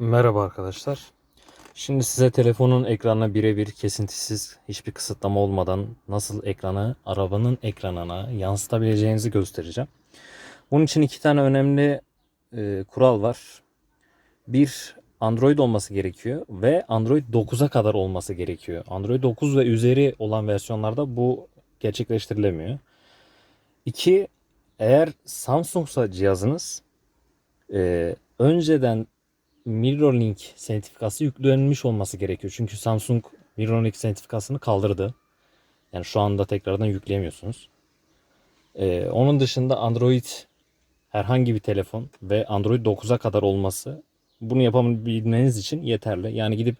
Merhaba arkadaşlar. Şimdi size telefonun ekranına birebir kesintisiz hiçbir kısıtlama olmadan nasıl ekranı arabanın ekranına yansıtabileceğinizi göstereceğim. Bunun için iki tane önemli e, kural var. Bir Android olması gerekiyor ve Android 9'a kadar olması gerekiyor. Android 9 ve üzeri olan versiyonlarda bu gerçekleştirilemiyor. İki eğer Samsung'sa cihazınız e, önceden Mirrorlink sertifikası yüklenmiş olması gerekiyor. Çünkü Samsung Mirrorlink sertifikasını kaldırdı. Yani şu anda tekrardan yükleyemiyorsunuz. Ee, onun dışında Android herhangi bir telefon ve Android 9'a kadar olması bunu yapabilmeniz için yeterli. Yani gidip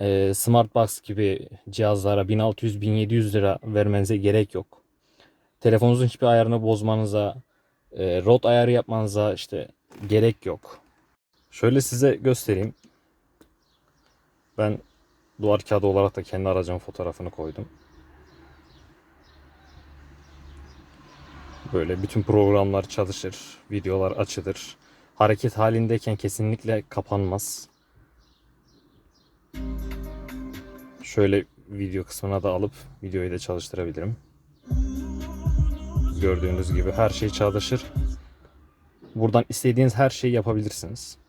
e, Smartbox gibi cihazlara 1600-1700 lira vermenize gerek yok. Telefonunuzun hiçbir ayarını bozmanıza, e, rot ayarı yapmanıza işte gerek yok. Şöyle size göstereyim. Ben duvar kağıdı olarak da kendi aracımın fotoğrafını koydum. Böyle bütün programlar çalışır, videolar açılır. Hareket halindeyken kesinlikle kapanmaz. Şöyle video kısmına da alıp videoyu da çalıştırabilirim. Gördüğünüz gibi her şey çalışır. Buradan istediğiniz her şeyi yapabilirsiniz.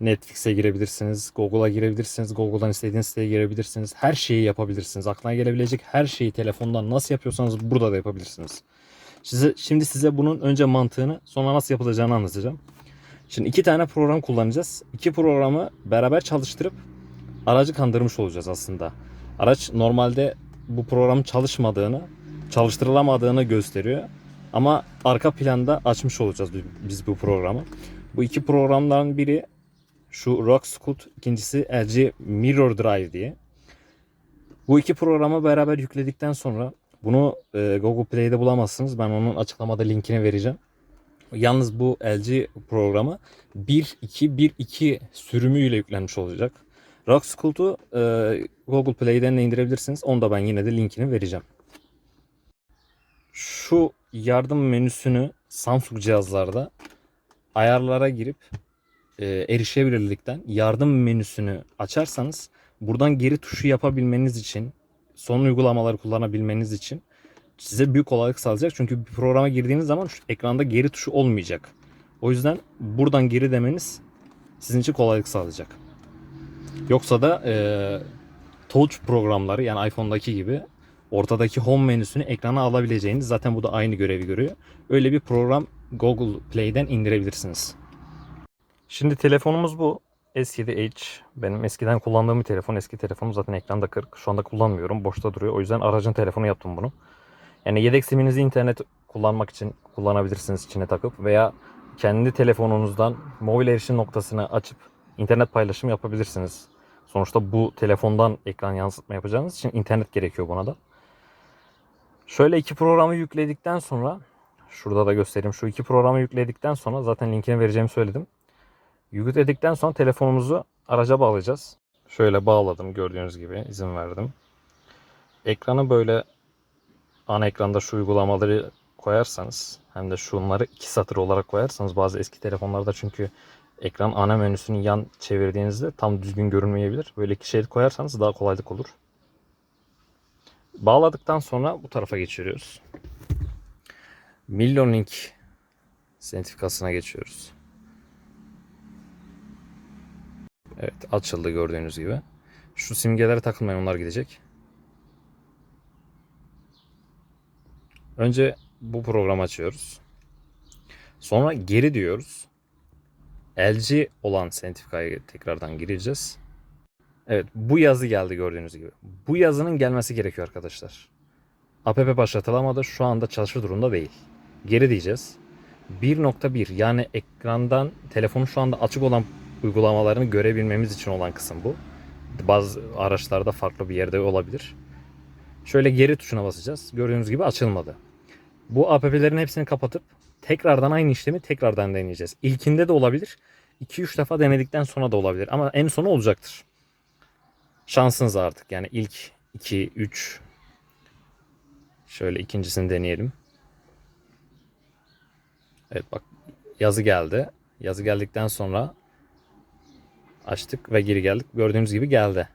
Netflix'e girebilirsiniz, Google'a girebilirsiniz, Google'dan istediğiniz siteye girebilirsiniz. Her şeyi yapabilirsiniz. Aklına gelebilecek her şeyi telefondan nasıl yapıyorsanız burada da yapabilirsiniz. Size, şimdi size bunun önce mantığını sonra nasıl yapılacağını anlatacağım. Şimdi iki tane program kullanacağız. İki programı beraber çalıştırıp aracı kandırmış olacağız aslında. Araç normalde bu program çalışmadığını, çalıştırılamadığını gösteriyor. Ama arka planda açmış olacağız biz bu programı. Bu iki programların biri şu Rock Scoot, ikincisi LG Mirror Drive diye. Bu iki programı beraber yükledikten sonra bunu e, Google Play'de bulamazsınız. Ben onun açıklamada linkini vereceğim. Yalnız bu LG programı 1.2.1.2 sürümüyle yüklenmiş olacak. Rock Scoot'u e, Google Play'den de indirebilirsiniz. Onu da ben yine de linkini vereceğim. Şu yardım menüsünü Samsung cihazlarda ayarlara girip erişebilirlikten yardım menüsünü açarsanız buradan geri tuşu yapabilmeniz için son uygulamaları kullanabilmeniz için size büyük kolaylık sağlayacak. Çünkü bir programa girdiğiniz zaman şu ekranda geri tuşu olmayacak. O yüzden buradan geri demeniz sizin için kolaylık sağlayacak. Yoksa da e, touch programları yani iPhone'daki gibi ortadaki home menüsünü ekrana alabileceğiniz zaten bu da aynı görevi görüyor. Öyle bir program Google Play'den indirebilirsiniz. Şimdi telefonumuz bu. S7H. Benim eskiden kullandığım bir telefon. Eski telefonum zaten ekranda kırık. Şu anda kullanmıyorum. Boşta duruyor. O yüzden aracın telefonu yaptım bunu. Yani yedek siminizi internet kullanmak için kullanabilirsiniz içine takıp veya kendi telefonunuzdan mobil erişim noktasını açıp internet paylaşımı yapabilirsiniz. Sonuçta bu telefondan ekran yansıtma yapacağınız için internet gerekiyor buna da. Şöyle iki programı yükledikten sonra şurada da göstereyim. Şu iki programı yükledikten sonra zaten linkini vereceğimi söyledim. Yükledikten sonra telefonumuzu araca bağlayacağız. Şöyle bağladım gördüğünüz gibi izin verdim. Ekranı böyle ana ekranda şu uygulamaları koyarsanız hem de şunları iki satır olarak koyarsanız bazı eski telefonlarda çünkü ekran ana menüsünü yan çevirdiğinizde tam düzgün görünmeyebilir. Böyle iki şerit koyarsanız daha kolaylık olur. Bağladıktan sonra bu tarafa geçiyoruz. Milyon Link sertifikasına geçiyoruz. Evet açıldı gördüğünüz gibi. Şu simgelere takılmayın onlar gidecek. Önce bu programı açıyoruz. Sonra geri diyoruz. LG olan sertifikaya tekrardan gireceğiz. Evet bu yazı geldi gördüğünüz gibi. Bu yazının gelmesi gerekiyor arkadaşlar. App başlatılamadı. Şu anda çalışır durumda değil. Geri diyeceğiz. 1.1 yani ekrandan telefonun şu anda açık olan uygulamalarını görebilmemiz için olan kısım bu. Bazı araçlarda farklı bir yerde olabilir. Şöyle geri tuşuna basacağız. Gördüğünüz gibi açılmadı. Bu app'lerin hepsini kapatıp tekrardan aynı işlemi tekrardan deneyeceğiz. İlkinde de olabilir. 2-3 defa denedikten sonra da olabilir. Ama en sonu olacaktır. Şansınız artık. Yani ilk 2, 3 şöyle ikincisini deneyelim. Evet bak yazı geldi. Yazı geldikten sonra Açtık ve geri geldik. Gördüğünüz gibi geldi.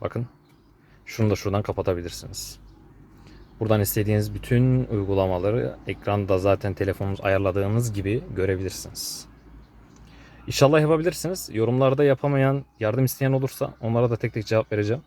Bakın. Şunu da şuradan kapatabilirsiniz. Buradan istediğiniz bütün uygulamaları ekranda zaten telefonunuz ayarladığınız gibi görebilirsiniz. İnşallah yapabilirsiniz. Yorumlarda yapamayan, yardım isteyen olursa onlara da tek tek cevap vereceğim.